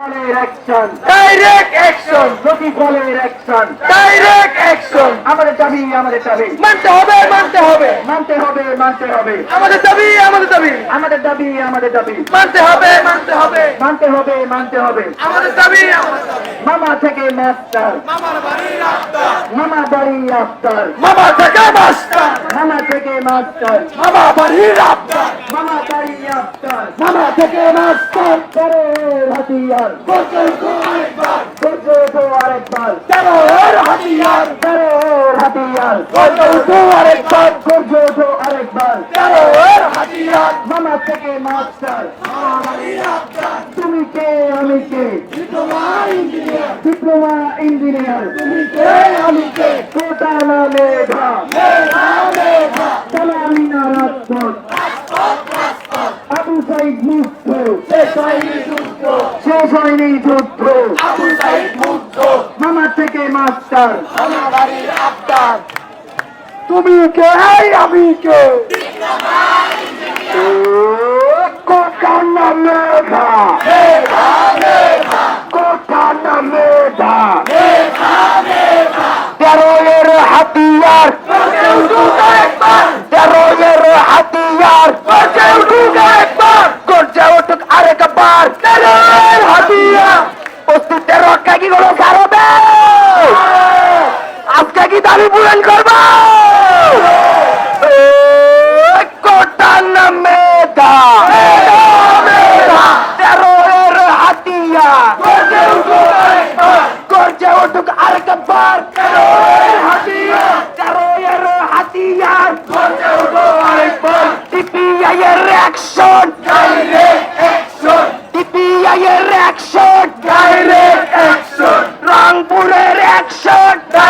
Direct action প্রতি ফলের action direct action আমাদের দাবি আমাদের দাবি মানতে হবে মানতে হবে। মানতে হবে মানতে হবে। আমাদের দাবি আমাদের দাবি। আমাদের দাবি আমাদের দাবি। মানতে হবে মানতে হবে। মানতে হবে মানতে হবে। আমাদের দাবি মামা থেকে মাস্টার। মামার বাড়ির আফতার মামা বাড়ি আফতার মামা থেকে মাস্টার। মামা থেকে মাস্টার। মামা বাড়ির আফতার মামা বাড়ি আফতার মামা থেকে মাস্টার। তেরো হাতিয়ার করতে তো আরেকবার করছে তো আরেকবার হাতিয়ার করতে তো আরেকবার। করছে তো আরেকবার। তেরো এর হাতিয়ার মামা থেকে মাস্টার। তুমি কে আমি কে? Diploma engineer. তুমি কে আমি কে? কোটা না মেধা সালামি না রাজপথ। আবু সাইদ মুক্ত। শেষ হয়নি যুদ্ধ। শেষ হয়নি যুদ্ধ। আবু সাইদ মুক্ত। মামা থেকে মাস্টার। মামা বাড়ির আফতার তুমি কে? আমি কে? কোটা না মেধা? কোটা না মেধা? মেধা মেধা তেরো এর হাতিয়ার। করতে উঠুক একবার তেরো এর হাতিয়ার। উঠুক করছে ওটুক আরেকবার তেরো এর হাতিয়ার অস্তিত্বের রক্ষা কি কোনো কারবে আজকে কি দাবি পূরণ করব? Direct action! Wrong bullet action!